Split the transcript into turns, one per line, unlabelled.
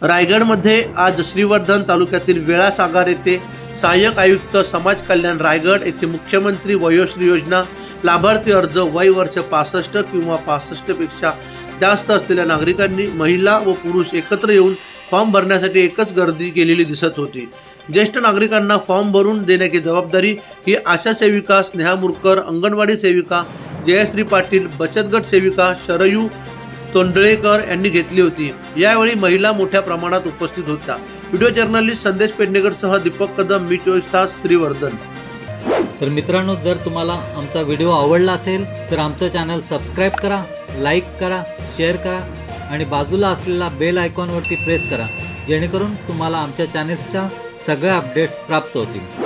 रायगडमध्ये आज श्रीवर्धन तालुक्यातील वेळासागर येथे सहाय्यक आयुक्त समाज कल्याण रायगड येथे मुख्यमंत्री वयोश्री योजना लाभार्थी अर्ज वय वर्ष पासष्ट किंवा पासष्टपेक्षा जास्त असलेल्या नागरिकांनी महिला व पुरुष एकत्र येऊन फॉर्म भरण्यासाठी एकच गर्दी केलेली दिसत होती. ज्येष्ठ नागरिकांना फॉर्म भरून देण्याची जबाबदारी ही आशा सेविका स्नेहा मुरकर अंगणवाडी सेविका जयश्री पाटील बचत गट सेविका शरयू तोंडळेकर यांनी घेतली होती. यावेळी महिला मोठ्या प्रमाणात उपस्थित होत्या. व्हिडिओ जर्नलिस्ट संदेश पेडणेकरसह दीपक कदम मी चोवीस तास श्रीवर्धन.
तर मित्रांनो जर तुम्हाला आमचा व्हिडिओ आवडला असेल तर आमचं चॅनल सबस्क्राईब करा लाईक करा शेअर करा आणि बाजूला असलेला बेल आयकॉनवरती प्रेस करा जेणेकरून तुम्हाला आमच्या चॅनेल्सच्या सगळ्या अपडेट्स प्राप्त होतील.